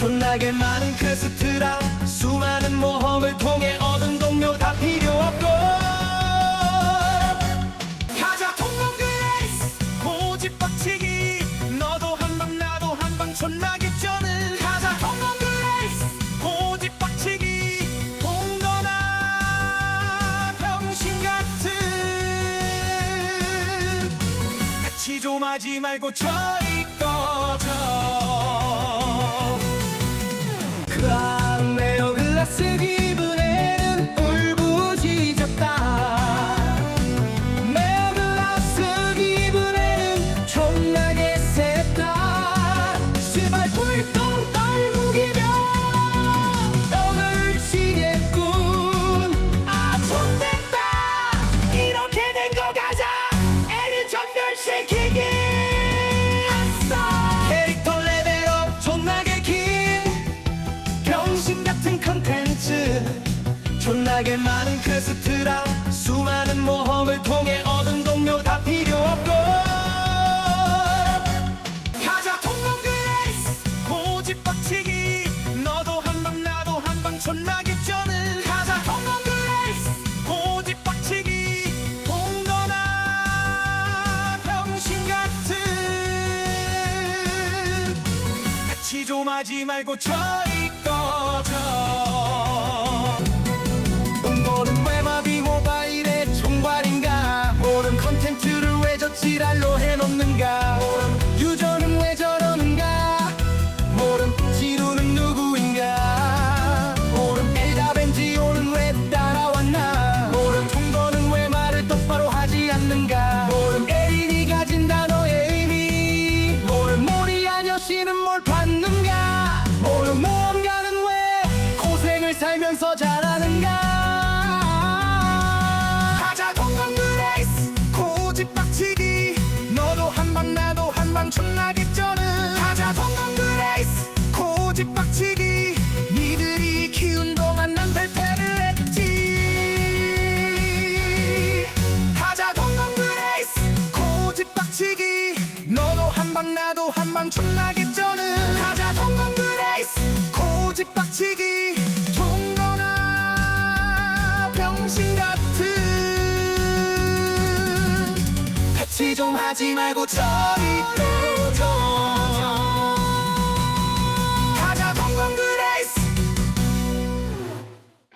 존나게 많은 퀘스트랑 수많은 모험을 통해 얻은 동료 다 필요 없고 가자 통곡 그레이스! 고집 빡치기! 너도 한 방 나도 한 방 존나게 쩌는! 가자 통곡 그레이스! 고집 빡치기! 동거나 병신 같은! 같이 좀 하지 말고 저리 꺼져 그랑 에어 글라스 기 존나게 많은 퀘스트랑 수많은 모험을 통해 얻은 동료 다 필요 없고 가자 통곡 그레이스! 고집 빡치기! 너도 한 방 나도 한 방 존나게 쩌는 가자 통곡 그레이스! 고집 빡치기! 동거나 병신 같은! 같이 좀 하지 말고 저 컨텐츠를 왜 저 지랄로 해놓는가? 유저는 왜 저러는가? 모든 지루는 누구인가? 모든 엘다벤지오는 왜 따라왔나? 모든 통거는 왜 말을 똑바로 하지 않는가? 모든 에린이 가진 단어의 의미? 모든 모리안 여씨는 뭘 받는가? 모든 모험가는 왜 고생을 살면서 잘하는가 걱정하지 말고 저리